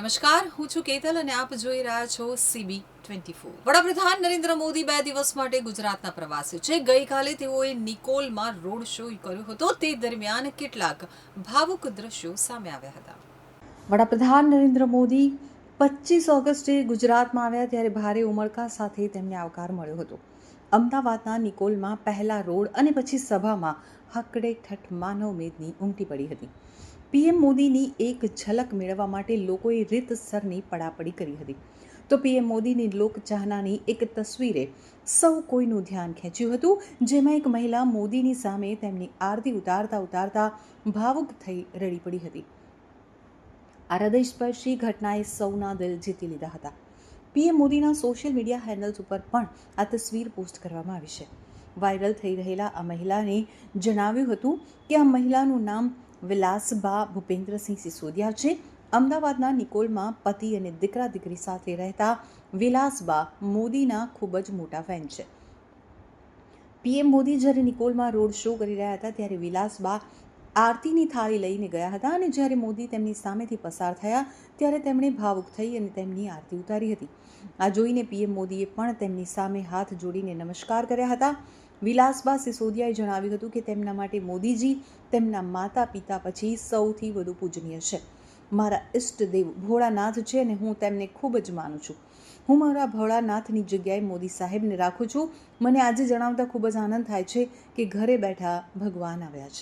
નમસ્કાર, હું છું કેતલ અને આપ જોઈ રહ્યા છો સીબી ટ્વેન્ટી ફોર વડાપ્રધાન નરેન્દ્ર મોદી બે દિવસ માટે ગુજરાતના પ્રવાસે છે. ગઈકાલે તેઓએ નિકોલમાં રોડ શો કર્યો હતો. તે દરમિયાન કેટલાક ભાવુક દ્રશ્યો સામે આવ્યા હતા. વડાપ્રધાન નરેન્દ્ર મોદી પચીસ ઓગસ્ટે ગુજરાતમાં આવ્યા ત્યારે ભારે ઉમળકા સાથે તેમને આવકાર મળ્યો હતો. અમદાવાદના નિકોલમાં પહેલા રોડ અને પછી સભામાં હકડે ઠઠ માનવ મેદની ઉમટી પડી હતી. પીએમ મોદીની એક ઝલક મેળવવા માટે લોકોએ રીતસરની પડાપડી કરી હતી. તો પીએમ મોદીની લોકચાહનાની એક તસવીરે સૌ કોઈનું ધ્યાન ખેંચ્યું હતું, જેમાં એક મહિલા મોદીની સામે તેમની આરતી ઉતારતા ઉતારતા ભાવુક થઈ રડી પડી હતી. આ હૃદયસ્પર્શી ઘટનાએ સૌના દિલ જીતી લીધા હતા. પીએમ મોદીના સોશિયલ મીડિયા હેન્ડલ્સ ઉપર પણ આ તસવીર પોસ્ટ કરવામાં આવી છે. વાયરલ થઈ રહેલા આ મહિલાને જણાવ્યું હતું કે આ મહિલાનું નામ વિલાસબા ભૂપેન્દ્રસિંહ સિસોદિયા છે. અમદાવાદના નિકોલમાં પતિ અને દીકરા દીકરી સાથે રહેતા વિલાસબા મોદીના ખૂબ જ મોટા ફેન છે. પીએમ મોદી જ્યારે નિકોલમાં રોડ શો કરી રહ્યા હતા ત્યારે વિલાસબા આરતીની થાળી લઈને ગયા હતા અને જ્યારે મોદી તેમની સામેથી પસાર થયા ત્યારે તેમણે ભાવુક થઈ અને તેમની આરતી ઉતારી હતી. આ જોઈને પીએમ મોદીએ પણ તેમની સામે હાથ જોડીને નમસ્કાર કર્યા હતા. વિલાસબા સિસોદિયાએ જણાવ્યું હતું કે તેમના માટે મોદીજી તેમના માતા પિતા પછી સૌથી વધુ પૂજનીય છે. મારા ઇષ્ટદેવ ભોળાનાથ છે અને હું તેમને ખૂબ જ માનું છું. હું મારા ભોળાનાથની જગ્યાએ મોદી સાહેબને રાખું છું. મને આજે જણાવતા ખૂબ જ આનંદ થાય છે કે ઘરે બેઠા ભગવાન આવ્યા છે.